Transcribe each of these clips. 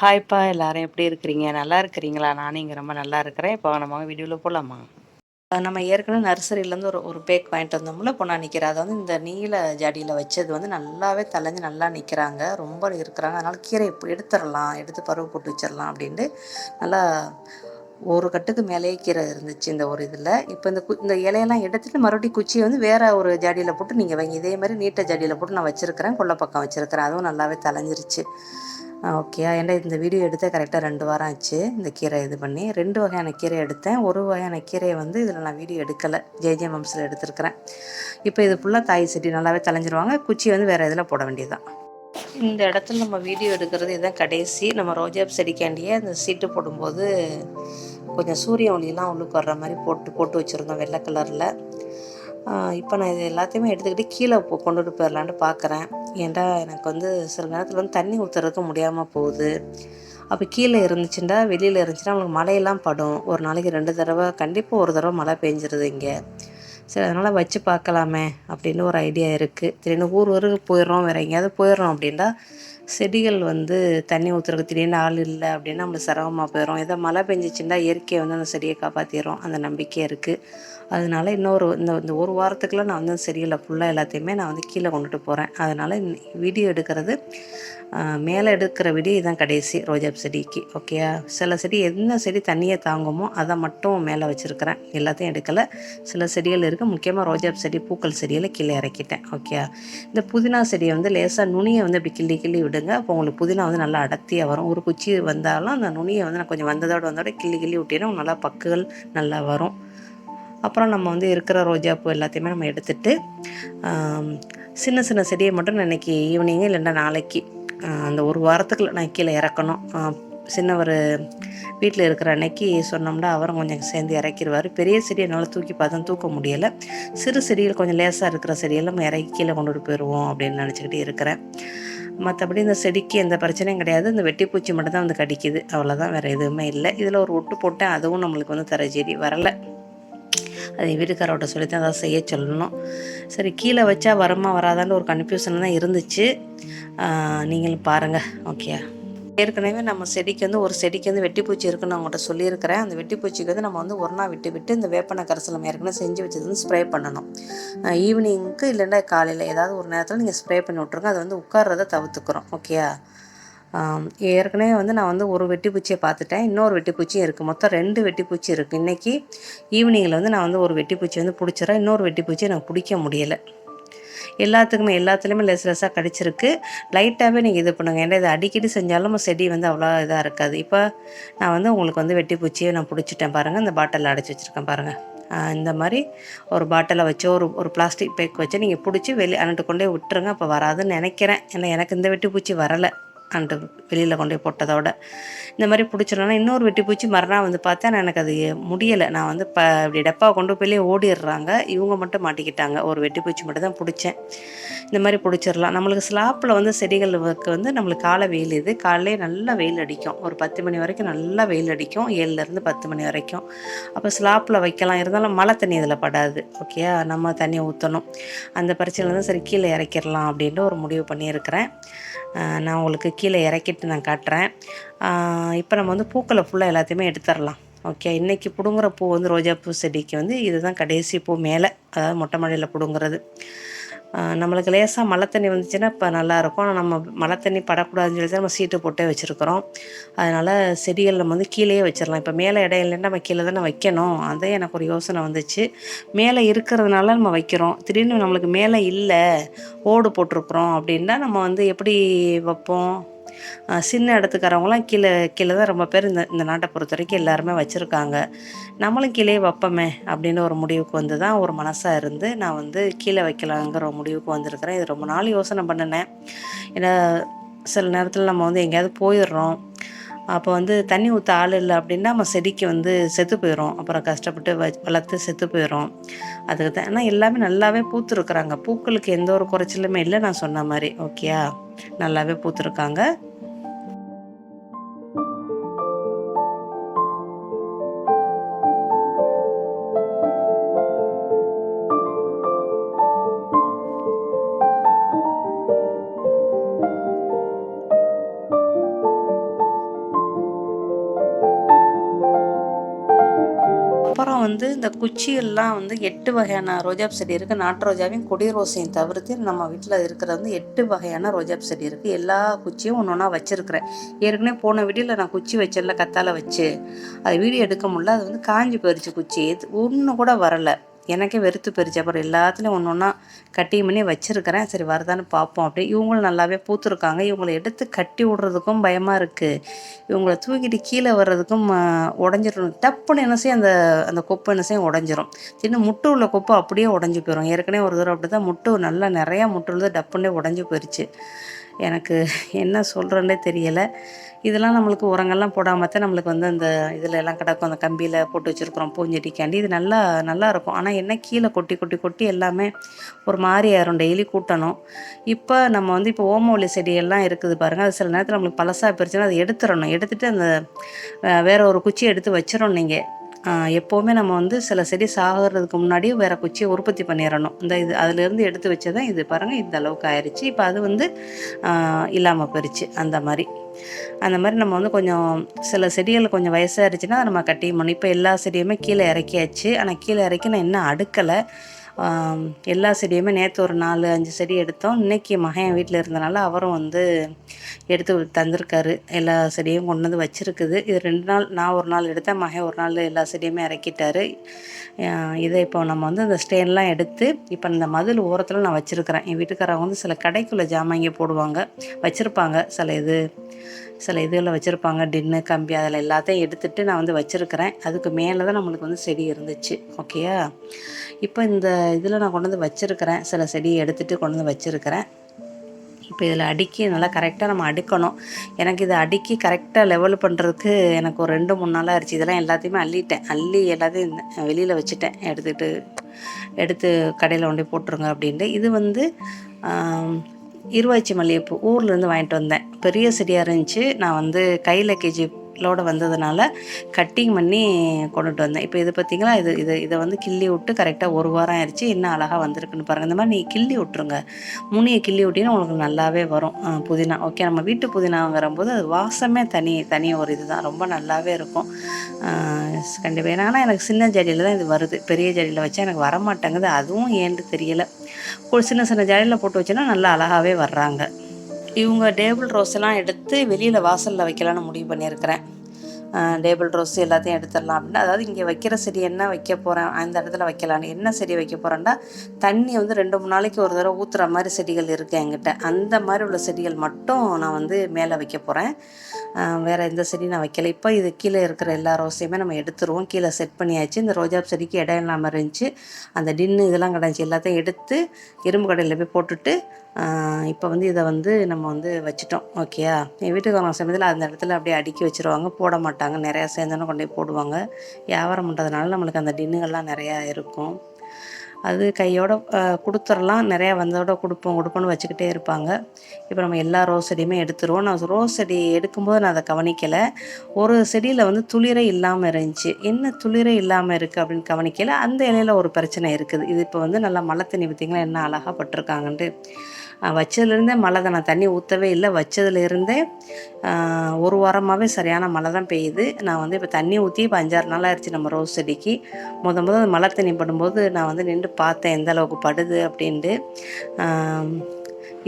ஹாய்ப்பா எல்லாரும் எப்படி இருக்கிறீங்க? நல்லா இருக்கிறீங்களா? நானும் இங்கே ரொம்ப நல்லா இருக்கிறேன். இப்போ நம்ம வீடியோவில் போகலாமா நம்ம ஏற்கனவே நர்சரியிலேருந்து ஒரு ஒரு பேக் வாங்கிட்டு வந்தோம்ல பொண்ணா நிற்கிற அதை வந்து இந்த நீல ஜாடியில் வச்சது வந்து நல்லாவே தலைஞ்சு நல்லா நிற்கிறாங்க ரொம்ப இருக்கிறாங்க. அதனால் கீரை இப்போ எடுத்துடலாம்? எடுத்து பருவ போட்டு வச்சிடலாம் அப்படின்ட்டு நல்லா ஒரு கட்டுக்கு மேலேயே கீரை இருந்துச்சு இந்த ஒரு இதில். இப்போ இந்த கு இந்த இலையெல்லாம் எடுத்துகிட்டு மறுபடியும் குச்சியை வந்து வேறு ஒரு ஜாடியில் போட்டு நீங்கள் வைங்க. இதே மாதிரி நீட்ட ஜாடியில் போட்டு நான் வச்சுருக்கிறேன். கொல்லை பக்கம் வச்சுருக்கிறேன். அதுவும் நல்லாவே தலைஞ்சிருச்சு ஓகே ஏன்டா இந்த வீடியோ எடுத்த கரெக்டாக ரெண்டு வாரம் ஆச்சு இந்த கீரை இது பண்ணி. ரெண்டு வகையான கீரை எடுத்தேன். ஒரு வகையான கீரையை வந்து இதில் நான் வீடியோ எடுக்கலை. ஜேஜே மம்ஸில் எடுத்திருக்கிறேன். இப்போ இது ஃபுல்லாக தாய் செடி நல்லாவே தலைஞ்சிருவாங்க குச்சி வந்து வேறு இதில் போட வேண்டியதுதான். இந்த இடத்துல நம்ம வீடியோ எடுக்கிறது இதுதான் கடைசி. நம்ம ரோஜா செடிக்காண்டியே அந்த சீட்டு போடும்போது கொஞ்சம் சூரிய ஒளியெல்லாம் உள்ளுக்கு வர்ற மாதிரி போட்டு போட்டு வச்சுருந்தோம் வெள்ளை கலரில் இப்போ நான் இது எல்லாத்தையுமே எடுத்துக்கிட்டு கீழே போ கொண்டுட்டு போயிடலான்ட்டு பார்க்குறேன் ஏன்டா எனக்கு வந்து சில நேரத்தில் வந்து தண்ணி ஊற்றுறதுக்கு முடியாமல் போகுது. அப்போ கீழே இருந்துச்சுன்னா வெளியில் இருந்துச்சுன்னா அவங்களுக்கு மழையெல்லாம் படும். ஒரு நாளைக்கு ரெண்டு தடவை கண்டிப்பாக ஒரு தடவை மழை பெஞ்சிருது இங்கே. சரி அதனால் வச்சு பார்க்கலாமே அப்படின்னு ஒரு ஐடியா இருக்குது திடீர்னு ஊர் ஊருக்கு போயிடுறோம் வேறு எங்கேயாவது போயிடுறோம் அப்படின்னா செடிகள் வந்து தண்ணி ஊற்றுறதுக்கு திடீர்னு ஆள் இல்லை அப்படின்னா நம்மளுக்கு சிரமமாக போயிடும் ஏதோ மழை பெஞ்சிச்சுன்னா இயற்கையை வந்து அந்த செடியை காப்பாற்றிடும் அந்த நம்பிக்கை இருக்குது அதனால் இன்னொரு இந்த இந்த ஒரு வாரத்துக்குள்ளே நான் வந்து செடிகளை ஃபுல்லாக எல்லாத்தையுமே நான் வந்து கீழே கொண்டுட்டு போகிறேன் அதனால் வீடியோ எடுக்கிறது மேலே எடுக்கிற விடி இதுதான் கடைசி ரோஜா செடிக்கு ஓகேயா சில செடி என்ன செடி தண்ணியை தாங்குமோ அதை மட்டும் மேலே வச்சுருக்கிறேன். எல்லாத்தையும் எடுக்கலை. சில செடிகள் இருக்குது முக்கியமாக ரோஜா செடி பூக்கள் செடியில் கீழே இறக்கிட்டேன் ஓகேயா இந்த புதினா செடியை வந்து லேசாக நுனியை வந்து அப்படி கிள்ளி கிள்ளி விடுங்க. அப்போ உங்களுக்கு புதினா வந்து நல்லா அடர்த்தியாக வரும். ஒரு குச்சி வந்தாலும் அந்த நுனியை வந்து நான் கொஞ்சம் வந்ததோடு வந்தோட கிள்ளி கிள்ளி விட்டீங்கன்னா நல்லா பக்குகள் நல்லா வரும். அப்புறம் நம்ம வந்து இருக்கிற ரோஜாப்பூ எல்லாத்தையுமே நம்ம எடுத்துகிட்டு சின்ன சின்ன செடியை மட்டும் நான் இன்றைக்கி ஈவினிங்கு இல்லைன்னா நாளைக்கு அந்த ஒரு வாரத்துக்குள்ள நான் கீழே இறக்கணும். சின்ன ஒரு வீட்டில் இருக்கிற அன்னைக்கு சொன்னோம்னா அவரும் கொஞ்சம் சேர்ந்து இறக்கிடுவார் பெரிய செடியை என்னால் தூக்கி பார்த்தா தூக்க முடியலை. சிறு செடியில் கொஞ்சம் லேசாக இருக்கிற செடியெல்லாம் நம்ம இறக்கி கீழே கொண்டுட்டு போயிடுவோம் அப்படின்னு நினச்சிக்கிட்டு இருக்கிறேன். மற்றபடி இந்த செடிக்கு எந்த பிரச்சனையும் கிடையாது. இந்த வெட்டிப்பூச்சி மட்டும் தான் வந்து கடிக்குது. அவ்வளோதான் வேறு எதுவுமே இல்லை. இதில் ஒரு ஒட்டு போட்டேன். அதுவும் நம்மளுக்கு வந்து தர செடி வரலை. அது வீட்டுக்காரோட சொல்லி தான் அதை செய்ய சொல்லணும். சரி கீழே வச்சா வரமா வராதான்னு ஒரு கன்ஃபியூஷன் தான் இருந்துச்சு. நீங்களும் பாருங்கள் ஓகே ஏற்கனவே நம்ம செடிக்கு வந்து ஒரு செடிக்கு வந்து வெட்டிப்பூச்சி இருக்குன்னு அவங்கள்ட்ட சொல்லியிருக்கிறேன். அந்த வெட்டிப்பூச்சிக்கு வந்து நம்ம வந்து ஒரு நாள் விட்டு விட்டு இந்த வேப்பன கரைசல் நம்ம ஏற்கனவே செஞ்சு வச்சது வந்து ஸ்ப்ரே பண்ணணும் ஈவினிங்க்கு இல்லைன்னா காலையில் ஏதாவது ஒரு நேரத்தில் நீங்கள் ஸ்ப்ரே பண்ணி விட்ருங்க அது வந்து உட்கார்றதை தவிர்த்துக்கிறோம். ஓகேயா ஏற்கனவே வந்து நான் வந்து ஒரு வெட்டிப்பூச்சியை பார்த்துட்டேன். இன்னொரு வெட்டிப்பூச்சியும் இருக்குது மொத்தம் ரெண்டு வெட்டிப்பூச்சி இருக்குது இன்றைக்கி ஈவினிங்கில் வந்து நான் வந்து ஒரு வெட்டிப்பூச்சி வந்து பிடிச்சிறேன். இன்னொரு வெட்டிப்பூச்சியை எனக்கு பிடிக்க முடியலை. எல்லாத்துக்குமே எல்லாத்துலேயுமே லெஸ் லெஸ்ஸாக கடிச்சிருக்கு. லைட்டாகவே நீங்கள் இது பண்ணுங்கள் ஏன்னா இதை அடிக்கடி செஞ்சாலும் செடி வந்து அவ்வளோ இதாக இருக்காது. இப்போ நான் வந்து உங்களுக்கு வந்து வெட்டிப்பூச்சியை நான் பிடிச்சிட்டேன் பாருங்கள் இந்த பாட்டிலில் அடைச்சி வச்சுருக்கேன் பாருங்கள் இந்த மாதிரி ஒரு பாட்டிலை வச்சோ ஒரு ஒரு பிளாஸ்டிக் பேக் வச்சு நீங்கள் பிடிச்சி வெளியே அனுட்டு கொண்டே விட்டுருங்க. அப்போ வராதுன்னு நினைக்கிறேன். ஏன்னா எனக்கு இந்த வெட்டிப்பூச்சி வரலை. அந்த வெளியில் கொண்டு போய் போட்டதோட இந்த மாதிரி பிடிச்சிடணும்னா இன்னொரு வெட்டி பூச்சி மறுநாள் வந்து பார்த்தா எனக்கு அது முடியலை. நான் வந்து இப்போ இப்படி டப்பாவை கொண்டு போய் ஓடிடுறாங்க. இவங்க மட்டும் மாட்டிக்கிட்டாங்க. ஒரு வெட்டி பூச்சி மட்டும் தான் பிடிச்சேன். இந்த மாதிரி பிடிச்சிடலாம். நம்மளுக்கு ஸ்லாப்பில் வந்து செடிகளுக்கு வந்து நம்மளுக்கு காலை வெயில் இது காலையிலே நல்லா வெயில் அடிக்கும். ஒரு பத்து மணி வரைக்கும் நல்லா வெயில் அடிக்கும். ஏழுலேருந்து பத்து மணி வரைக்கும். அப்போ ஸ்லாப்பில் வைக்கலாம். இருந்தாலும் மழை தண்ணி இதில் படாது. ஓகே நம்ம தண்ணியை ஊற்றணும் அந்த பிரச்சனை தான் சரி கீழே இறக்கிடலாம் அப்படின்ட்டு ஒரு முடிவு பண்ணியிருக்கிறேன். நான் உங்களுக்கு கீழே இறக்கிட்டு நான் காட்டுறேன். இப்போ நம்ம வந்து பூக்களை ஃபுல்லாக எல்லாத்தையுமே எடுத்துடலாம். ஓகே இன்றைக்கி பிடுங்குற பூ வந்து ரோஜாப்பூ செடிக்கு வந்து இதுதான் கடைசி பூ மேலே அதாவது மொட்டை மாடியில் பிடுங்குறது. நம்மளுக்கு லேசாக மழை தண்ணி வந்துச்சுன்னா இப்போ நல்லாயிருக்கும். ஆனால் நம்ம மழை தண்ணி படக்கூடாதுன்னு சொல்லி தான் நம்ம சீட்டு போட்டே வச்சுருக்குறோம். அதனால் செடிகள் நம்ம வந்து கீழேயே வச்சிடலாம் இப்போ மேலே இடம் இல்லைன்னா நம்ம கீழே தானே வைக்கணும். அதே எனக்கு ஒரு யோசனை வந்துச்சு. மேலே இருக்கிறதுனால நம்ம வைக்கிறோம். திடீர்னு நம்மளுக்கு மேலே இல்லை ஓடு போட்டிருக்குறோம் அப்படின்னா நம்ம வந்து எப்படி வைப்போம்? சின்ன இடத்துக்காரவங்களாம் கீழே கீழே தான் ரொம்ப பேர் இந்த இந்த நாட்டை பொறுத்த வரைக்கும் எல்லாருமே வச்சுருக்காங்க. நம்மளும் கீழே வைப்போமே அப்படின்னு ஒரு முடிவுக்கு வந்து தான் ஒரு மனசாக இருந்து நான் வந்து கீழே வைக்கலாங்கிற ஒரு முடிவுக்கு வந்திருக்கிறேன். இது ரொம்ப நாள் யோசனை பண்ணினேன். ஏன்னா சில நேரத்தில் நம்ம வந்து எங்கேயாவது போயிடுறோம். அப்போ வந்து தண்ணி ஊற்ற ஆள் இல்லை அப்படின்னா நம்ம செடிக்கு வந்து செத்து போயிடும் அப்புறம் கஷ்டப்பட்டு வ வளர்த்து செத்து போயிடும் அதுக்கு தான். ஆனால் எல்லாமே நல்லாவே பூத்துருக்குறாங்க. பூக்களுக்கு எந்த ஒரு குறைச்சலுமே இல்லை நான் சொன்ன மாதிரி. ஓகேயா? நல்லாவே பூத்துருக்காங்க. வந்து இந்த குச்சியெல்லாம் வந்து எட்டு வகையான ரோஜாப் செடி இருக்குது நாட்டு ரோஜாவையும் கொடி ரோசையும் தவிர்த்து நம்ம வீட்டில் இருக்கிற வந்து எட்டு வகையான ரோஜாப் செடி இருக்குது எல்லா குச்சியும் ஒன்று ஒன்றா வச்சுருக்கிறேன். ஏற்கனவே போன வீடியோவில் நான் குச்சி வச்சல கத்தால வச்சு அது வீடியோ எடுக்க முடியல. அது வந்து காஞ்சி போயிடுச்சு குச்சி. ஒன்று கூட வரலை. எனக்கே வெறுத்து போயிருச்சு. அப்புறம் எல்லாத்துலேயும் ஒன்று ஒன்றா கட்டி பண்ணி வச்சுருக்கிறேன். சரி வருதான்னு பார்ப்போம் அப்படி. இவங்களும் நல்லாவே பூத்துருக்காங்க. இவங்களை எடுத்து கட்டி விடுறதுக்கும் பயமாக இருக்குது இவங்களை தூக்கிட்டு கீழே வர்றதுக்கும் உடஞ்சிடும் டப்புன்னு என்ன செய்யும் அந்த அந்த கொப்பு என்ன செய்யும் உடஞ்சிரும். சின்ன முட்டு உள்ள கொப்பு அப்படியே உடஞ்சி போயிடும் ஏற்கனவே ஒரு தடவை அப்படி தான் முட்டு நல்லா நிறையா முட்டு உள்ளது டப்புன்னே உடஞ்சி போயிடுச்சு எனக்கு என்ன சொல்கிறேன்னே தெரியலை. இதெல்லாம் நம்மளுக்கு உரங்கள்லாம் போடாமல் தான் நம்மளுக்கு வந்து அந்த இதில் எல்லாம் கிடக்கும் அந்த கம்பியில் போட்டு வச்சுருக்குறோம் பூஞ்செடிக்காண்டி இது நல்லா நல்லா இருக்கும். ஆனால் என்ன கீழே கொட்டி கொட்டி கொட்டி எல்லாமே ஒரு மாதிரி ஆயிரும். டெய்லி கூட்டணும். இப்போ நம்ம வந்து இப்போ ஓமவல்லி செடியெல்லாம் இருக்குது பாருங்கள் அது சில நேரத்தில் நம்மளுக்கு பழசாக பிரிச்சுன்னா அதை எடுத்துடணும் எடுத்துகிட்டு அந்த வேறு ஒரு குச்சி எடுத்து வச்சிடணும் நீங்கள் எப்போவுமே நம்ம வந்து சில செடி சாகிறதுக்கு முன்னாடி வேறு குச்சியை உற்பத்தி பண்ணிடணும் இந்த இது அதுலேருந்து எடுத்து வச்சதான் இது பாருங்கள் இந்த அளவுக்கு ஆயிடுச்சு இப்போ அது வந்து இல்லாமல் போயிடுச்சு அந்த மாதிரி. அந்த மாதிரி நம்ம வந்து கொஞ்சம் சில செடிகள் கொஞ்சம் வயசாகிடுச்சுன்னா நம்ம கட்டி பண்ணணும். இப்போ எல்லா செடியுமே கீழே இறக்கியாச்சு. ஆனால் கீழே இறக்கி நான் இன்னும் அடுக்கலை. எல்லா செடியுமே நேற்று ஒரு நாலு அஞ்சு செடி எடுத்தோம். இன்றைக்கி மகன் வீட்டில் இருந்தனால அவரும் வந்து எடுத்து தந்திருக்காரு. எல்லா செடியும் கொண்டு வந்து வச்சுருக்குது. இது ரெண்டு நாள் நான் ஒரு நாள் எடுத்தேன் மகன் ஒரு நாள் எல்லா செடியுமே இறக்கிட்டாரு. இதை இப்போ நம்ம வந்து இந்த ஸ்டேன்லாம் எடுத்து இப்போ இந்த மதில் ஓரத்தில் நான் வச்சுருக்கிறேன். என் வீட்டுக்காரவங்க வந்து சில கடைக்குள்ளே ஜாமாங்க போடுவாங்க. வச்சுருப்பாங்க. சில இது சில இதுகளில் வச்சுருப்பாங்க. டின்னு கம்பி அதில் எல்லாத்தையும் எடுத்துகிட்டு நான் வந்து வச்சுருக்கிறேன். அதுக்கு மேலே தான் நம்மளுக்கு வந்து செடி இருந்துச்சு. ஓகேயா? இப்போ இந்த இதில் நான் கொண்டு வந்து வச்சுருக்கிறேன். சில செடியை எடுத்துகிட்டு கொண்டு வந்து வச்சுருக்கிறேன். இப்போ இதில் அடுக்கி நல்லா கரெக்டாக நம்ம அடுக்கணும். எனக்கு இதை அடுக்கி கரெக்டாக லெவல் பண்ணுறதுக்கு எனக்கு ஒரு ரெண்டு மூணு நாளாக ஆயிடுச்சு இதெல்லாம் எல்லாத்தையுமே அள்ளிட்டேன். அள்ளி எல்லாத்தையும் வெளியில் வச்சுட்டேன். எடுத்துகிட்டு எடுத்து கடையில் கொண்டு போட்டுருங்க அப்படின்ட்டு. இது வந்து இருவாய்ச்சி மல்லிகைப்பூ ஊர்லேருந்து வாங்கிட்டு வந்தேன். பெரிய செடியாக இருந்துச்சு. நான் வந்து கையில் கேஜி லோடு வந்ததுனால கட்டிங் பண்ணி கொண்டுட்டு வந்தேன். இப்போ இது பார்த்திங்களா இது இது இதை வந்து கிள்ளி விட்டு கரெக்டாக ஒரு வாரம் ஆயிடுச்சு என்ன அழகாக வந்திருக்குன்னு பாருங்கள் இந்த மாதிரி நீங்கள் கிள்ளி விட்ருங்க முனியை கிள்ளி விட்டிங்கன்னா உங்களுக்கு நல்லாவே வரும். புதினா. ஓகே நம்ம வீட்டு புதினாங்கிறம்போது அது வாசமே தனி தனி ஒரு இது தான் ரொம்ப நல்லாவே இருக்கும். கண்டிப்பாக ஏன்னா எனக்கு சின்ன ஜடியில் தான் இது வருது. பெரிய ஜடியில் வச்சா எனக்கு வரமாட்டேங்குது. அதுவும் ஏன்னு தெரியலை. ஒரு சின்ன சின்ன ஜடியில் போட்டு வச்சோன்னா நல்லா அழகாகவே வர்றாங்க. இவங்க டேபிள் ரோஸ் எல்லாம் எடுத்து வெளியில் வாசலில் வைக்கலான்னு முடிவு பண்ணியிருக்கிறேன். டேபிள் ரோஸ் எல்லாத்தையும் எடுத்துடலாம் அப்படின்னா அதாவது இங்கே வைக்கிற செடி என்ன வைக்க போகிறேன் அந்த இடத்துல வைக்கலான்னு என்ன செடி வைக்க போகிறேன்னா தண்ணி வந்து ரெண்டு மூணு நாளைக்கு ஒரு தடவை ஊற்றுற மாதிரி செடிகள் இருக்குது என்கிட்ட. அந்த மாதிரி உள்ள செடிகள் மட்டும் நான் வந்து மேலே வைக்க போகிறேன் வேறு எந்த செடி நான் வைக்கல. இப்போ இது கீழே இருக்கிற எல்லா ரோஸையுமே நம்ம எடுத்துருவோம். கீழே செட் பண்ணியாச்சு. இந்த ரோஜா செடிக்கு இடம் இல்லாமல் இருந்துச்சு. அந்த டின்னு இதெல்லாம் கிடந்துச்சு எல்லாத்தையும் எடுத்து இரும்பு கடையில் போய் போட்டுட்டு இப்போ வந்து இதை வந்து நம்ம வந்து வச்சுட்டோம். ஓகேயா என் வீட்டுக்காரங்க சமயத்தில் அந்த இடத்துல அப்படியே அடுக்கி வச்சுருவாங்க. போட மாட்டாங்க. நிறையா சேர்ந்தோன்னு கொண்டு போய் போடுவாங்க. வியாபாரம் பண்ணுறதுனால நம்மளுக்கு அந்த டின்னுகள்லாம் நிறையா இருக்கும். அது கையோட கொடுத்துடலாம் நிறையா வந்தோட கொடுப்போம். கொடுப்போம்னு வச்சுக்கிட்டே இருப்பாங்க. இப்போ நம்ம எல்லா ரோஸ் செடியுமே எடுத்துருவோம். நான் ரோஸ் செடி எடுக்கும்போது நான் அதை கவனிக்கலை. ஒரு செடியில் வந்து துளிரை இல்லாமல் இருந்துச்சு. என்ன துளிரை இல்லாமல் இருக்குது அப்படின்னு கவனிக்கலை. அந்த இலையில் ஒரு பிரச்சனை இருக்குது. இது இப்போ வந்து நல்லா மழை தண்ணி பார்த்திங்களா என்ன அழகாக பட்டிருக்காங்கன்ட்டு. வச்சதுலேருந்தே மழை தான். நான் தண்ணி ஊற்றவே இல்லை. வச்சதுலேருந்தே ஒரு வாரமாகவே சரியான மழை தான் பெய்யுது. நான் வந்து இப்போ தண்ணி ஊற்றி இப்போ அஞ்சாறு நாள் ஆயிடுச்சு நம்ம ரோஸ் செடிக்கு. முத முத மழை தண்ணி படும்போது நான் வந்து நின்று பார்த்தேன் எந்த அளவுக்கு படுது அப்படின்ட்டு.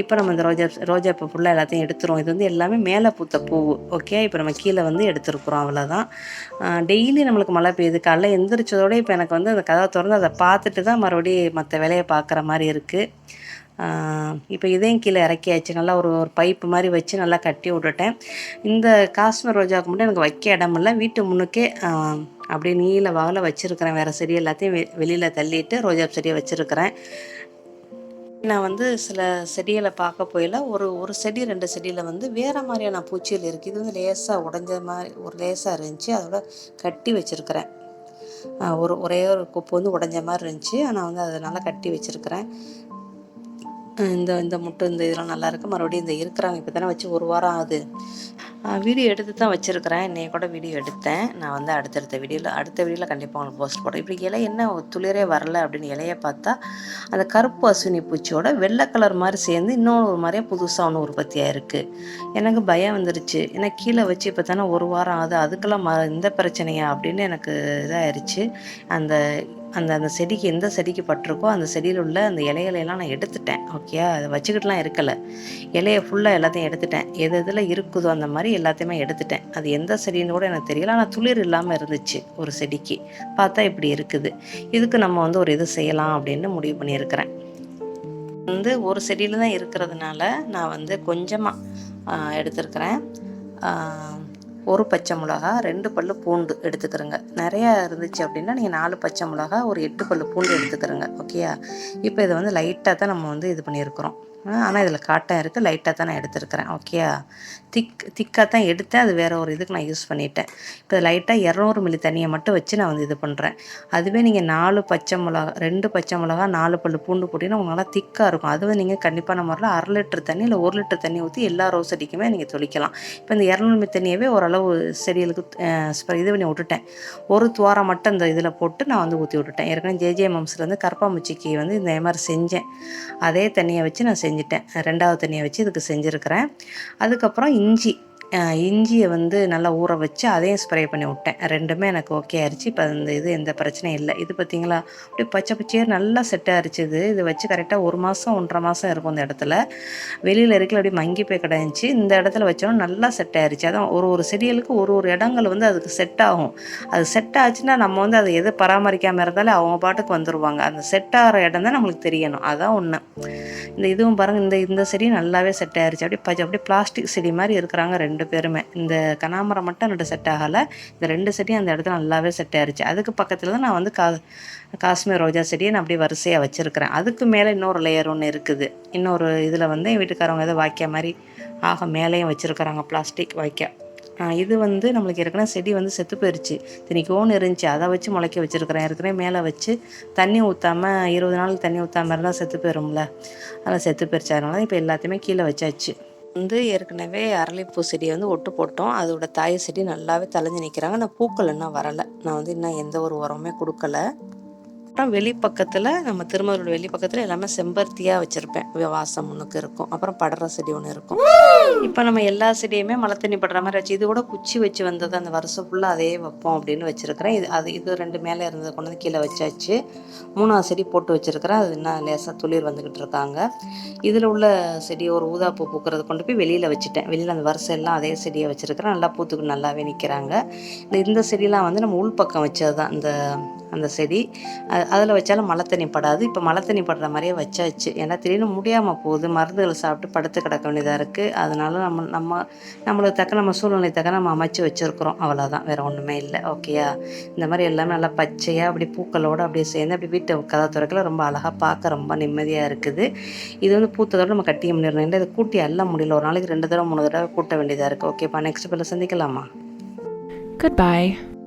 இப்போ நம்ம இந்த ரோஜா ரோஜா பூ ஃபுல்லாக எல்லாத்தையும் எடுத்துருவோம். இது வந்து எல்லாமே மேலே பூத்த பூ ஓகே இப்போ நம்ம கீழே வந்து எடுத்துருக்குறோம் அவ்வளோதான் டெய்லி நம்மளுக்கு மழை பெய்யுது. காலைல எந்திரிச்சதோடு இப்போ எனக்கு வந்து அந்த கதவை திறந்து அதை பார்த்துட்டு தான் மறுபடியும் மற்ற வேலையை பார்க்குற மாதிரி இருக்குது இப்போ இதையும் கீழே இறக்கியாச்சு. நல்லா ஒரு ஒரு பைப்பு மாதிரி வச்சு நல்லா கட்டி விட்டுட்டேன். இந்த காஷ்மீர் ரோஜாவுக்கு மட்டும் எனக்கு வைக்க இடம் இல்லை. வீட்டு முன்னுக்கே அப்படியே நீல வாகில் வச்சுருக்கிறேன். வேறு செடி எல்லாத்தையும் வெ வெளியில் தள்ளிட்டு ரோஜா செடியை வச்சுருக்கிறேன். நான் வந்து சில செடிகளை பார்க்க போயில ஒரு ஒரு செடி ரெண்டு செடியில் வந்து வேறு மாதிரியான பூச்சிகள் இருக்குது இது வந்து லேசாக உடஞ்ச மாதிரி ஒரு லேசாக இருந்துச்சு. அதோட கட்டி வச்சுருக்கிறேன். ஒரு ஒரே ஒரு குப்பு வந்து உடஞ்ச மாதிரி இருந்துச்சு. ஆனால் வந்து அதை நல்லா கட்டி வச்சுருக்கிறேன். இந்த இந்த முட்டை இந்த இதெல்லாம் நல்லா இருக்குது மறுபடியும் இந்த இருக்கிறாங்க இப்போ தானே வச்சு ஒரு வாரம் ஆகுது. வீடியோ எடுத்து தான் வச்சுருக்கிறேன். இன்னைய கூட வீடியோ எடுத்தேன். நான் வந்து அடுத்தடுத்த வீடியோவில் அடுத்த வீடியோவில் கண்டிப்பாக உங்களுக்கு போஸ்ட் போடுறேன். இப்படி இலை என்ன துளிரே வரல அப்படின்னு இலையை பார்த்தா அந்த கருப்பு அசுனி பூச்சியோட வெள்ளை கலர் மாதிரி சேர்ந்து இன்னொன்று ஒரு மாதிரியே புதுசாக ஒன்று உற்பத்தியாக இருக்குது எனக்கு பயம் வந்துருச்சு. ஏன்னா கீழே வச்சு இப்போ தானே ஒரு வாரம் ஆகுது. அதுக்கெல்லாம் ம இந்த பிரச்சனையா அப்படின்னு எனக்கு இதாகிருச்சு அந்த அந்த அந்த செடிக்கு எந்த செடிக்கு பட்டிருக்கோ அந்த செடியில் உள்ள அந்த இலைகளையெல்லாம் நான் எடுத்துட்டேன். ஓகே அதை வச்சுக்கிட்டுலாம் இருக்கலை. இலையை ஃபுல்லாக எல்லாத்தையும் எடுத்துட்டேன். எது எதில் இருக்குதோ அந்த மாதிரி எல்லாத்தையுமே எடுத்துட்டேன். அது எந்த செடின்னு கூட எனக்கு தெரியல. ஆனால் துளிர் இல்லாமல் இருந்துச்சு ஒரு செடிக்கு. பார்த்தா இப்படி இருக்குது. இதுக்கு நம்ம வந்து ஒரு இது செய்யலாம் அப்படின்னு முடிவு பண்ணியிருக்கிறேன். வந்து ஒரு செடியில் தான் இருக்கிறதுனால நான் வந்து கொஞ்சமாக எடுத்திருக்கிறேன். ஒரு பச்சை மிளகா ரெண்டு பல்லு பூண்டு எடுத்துக்கிறோங்க. நிறையா இருந்துச்சு அப்படின்னா நீங்கள் நாலு பச்சை மிளகா ஒரு எட்டு பல்லு பூண்டு எடுத்துக்கிறோங்க. ஓகேயா இப்போ இதை வந்து லைட்டாக தான் நம்ம வந்து இது பண்ணியிருக்கிறோம். ஆனால் இதில் காட்டம் இருக்குது லைட்டாக தான் நான் எடுத்துருக்கிறேன். ஓகேயா திக் திக்காக தான் எடுத்தேன். அது வேறு ஒரு இதுக்கு நான் யூஸ் பண்ணிட்டேன். இப்போ லைட்டாக இரநூறு மில்லி தண்ணியை மட்டும் வச்சு நான் வந்து இது பண்ணுறேன் அதுவே நீங்கள் நாலு பச்சை மிளகா ரெண்டு பச்சை மிளகா நாலு பல்லு பூண்டு போட்டிங்கன்னா உங்களுக்கு நல்லா திக்காக இருக்கும். அதுவும் நீங்கள் கண்டிப்பான முறையில் அரை லிட்டர் தண்ணி இல்லை ஒரு லிட்டர் தண்ணி ஊற்றி எல்லா ரோஸ் செடிக்குமே நீங்கள் தொளிக்கலாம். இப்போ இந்த இரநூறு மில்லி தண்ணியவே ஓரளவு செடிகளுக்கு இது பண்ணி விட்டுட்டேன். ஒரு துவாரம் மட்டும் இந்த இதில் போட்டு நான் வந்து ஊற்றி விட்டுட்டேன். ஏற்கனவே ஜேஜே மம்ஸ்லேருந்து கருப்பாம்பூச்சிக்கு வந்து இந்த மாதிரி செஞ்சேன். அதே தண்ணியை வச்சு நான் செஞ்சுட்டேன். ரெண்டாவது தண்ணியை வச்சு இதுக்கு செஞ்சுருக்கிறேன். அதுக்கப்புறம் இஞ்சி இஞ்சியை வந்து நல்லா ஊற வச்சு அதையும் ஸ்ப்ரே பண்ணி விட்டேன். ரெண்டுமே எனக்கு ஓகே ஆயிடுச்சு இப்போ இந்த இது எந்த பிரச்சனையும் இல்லை. இது பார்த்தீங்களா அப்படியே பச்சை பச்சையாக நல்லா செட் ஆயிடுச்சுது இது. வச்சு கரெக்டாக ஒரு மாதம் ஒன்றரை மாதம் இருக்கும் இந்த இடத்துல. வெளியில் இருக்கல அப்படியே மங்கி போய் கிடந்துச்சு. இந்த இடத்துல வச்சோம் நல்லா செட் ஆயிடுச்சு அதான் ஒரு ஒரு செடிகளுக்கு ஒரு ஒரு இடங்கள் வந்து அதுக்கு செட் ஆகும். அது செட் ஆச்சுன்னா நம்ம வந்து அதை எது பராமரிக்காமல் இருந்தாலும் அவங்க பாட்டுக்கு வந்துடுவாங்க அந்த செட் ஆகிற இடம் தான் நம்மளுக்கு தெரியணும். அதான் ஒன்று இந்த இதுவும் பாருங்கள் இந்த இந்த செடி நல்லாவே செட் ஆயிருச்சு. அப்படியே பஜ அப்படியே பிளாஸ்டிக் செடி மாதிரி இருக்கிறாங்க ரெண்டு பேருமே. இந்த கனாமரம் மட்டும் ரெண்டு செட் ஆகலை. இந்த ரெண்டு செடியும் அந்த இடத்துல நல்லாவே செட் ஆயிருச்சு. அதுக்கு பக்கத்தில் தான் நான் வந்து கா காஷ்மீர் ரோஜா செடியை நான் அப்படியே வரிசையாக வச்சுருக்கிறேன். அதுக்கு மேலே இன்னொரு லேயர் ஒன்று இருக்குது. இன்னொரு இதில் வந்து என் வீட்டுக்காரவங்க ஏதோ வாய்க்கா மாதிரி ஆக மேலேயும் வச்சுருக்குறாங்க பிளாஸ்டிக் வாய்க்கா இது வந்து நம்மளுக்கு ஏற்கனவே செடி வந்து செத்து போயிடுச்சு தினிக்கோன்னு இருந்துச்சு. அதை வச்சு முளைக்க வச்சுருக்கிறேன். ஏற்கனவே மேலே வச்சு தண்ணி ஊற்றாம இருபது நாள் தண்ணி ஊற்றாமல் இருந்தால் செத்து போயிடும்ல அதெல்லாம் செத்து போயிருச்சு. அதனால இப்போ எல்லாத்தையுமே கீழே வச்சாச்சு. வந்து ஏற்கனவே அரளிப்பூ செடியை வந்து ஒட்டு போட்டோம். அதோட தாய் செடி நல்லாவே தலைஞ்சு நிற்கிறாங்க ஆனால் பூக்கள் இன்னும் வரலை. நான் வந்து இன்னும் எந்த ஒரு உரமுமே கொடுக்கல. அப்புறம் வெளி பக்கத்தில் நம்ம திருமருள் வெளி பக்கத்தில் எல்லாமே செம்பருத்தியாக வச்சுருப்பேன். வாசம் ஒன்றுக்கு இருக்கும். அப்புறம் படற செடி ஒன்று இருக்கும். இப்போ நம்ம எல்லா செடியுமே மழை தண்ணி படுற மாதிரி வச்சு இது கூட குச்சி வச்சு வந்தது அந்த வருஷம் ஃபுல்லாக அதே வைப்போம் அப்படின்னு வச்சுருக்கிறேன். இது அது இது ரெண்டு மேலே இருந்தது கொண்டு வந்து கீழே வச்சாச்சு. மூணாவது செடி போட்டு வச்சுருக்கிறேன். அது இன்னும் லேசாக துளிர் வந்துக்கிட்டு இருக்காங்க. இதில் உள்ள செடி ஒரு ஊதாப்பூ பூக்கிறது கொண்டு போய் வெளியில் வச்சுட்டேன். வெளியில் அந்த வருஷம் எல்லாம் அதே செடியை வச்சுருக்கிறேன். நல்லா பூத்துக்கு நல்லாவே நிற்கிறாங்க இந்த இந்த செடியெலாம் வந்து நம்ம உள்பக்கம் வச்சது தான் இந்த அந்த செடி. அதில் வச்சாலும் மழை தண்ணி படாது. இப்போ மழை தண்ணி படுற மாதிரியே வச்சாச்சு. ஏன்னா திடீர்னு முடியாமல் போகுது. மருந்துகளை சாப்பிட்டு படுத்து கிடக்க வேண்டியதாக இருக்குது அதனால நம்ம நம்ம நம்மளுக்கு தக்க நம்ம சூழ்நிலை தக்க நம்ம அமைச்சு வச்சுருக்குறோம். அவ்வளோதான் வேறு ஒன்றுமே இல்லை. ஓகேயா இந்த மாதிரி எல்லாமே நல்லா பச்சையாக அப்படி பூக்களோடு அப்படியே சேர்ந்து அப்படி வீட்டை கதை துறக்கல. ரொம்ப அழகாக பார்க்க ரொம்ப நிம்மதியாக இருக்குது. இது வந்து பூத்ததோடு நம்ம கட்டிய முடியணும். இதை கூட்டி அல்ல முடியல. ஒரு நாளைக்கு ரெண்டு தடவை மூணு தடவை கூட்ட வேண்டியதாக இருக்குது ஓகேப்பா நெக்ஸ்ட் பிள்ளை சந்திக்கலாமா? Goodbye.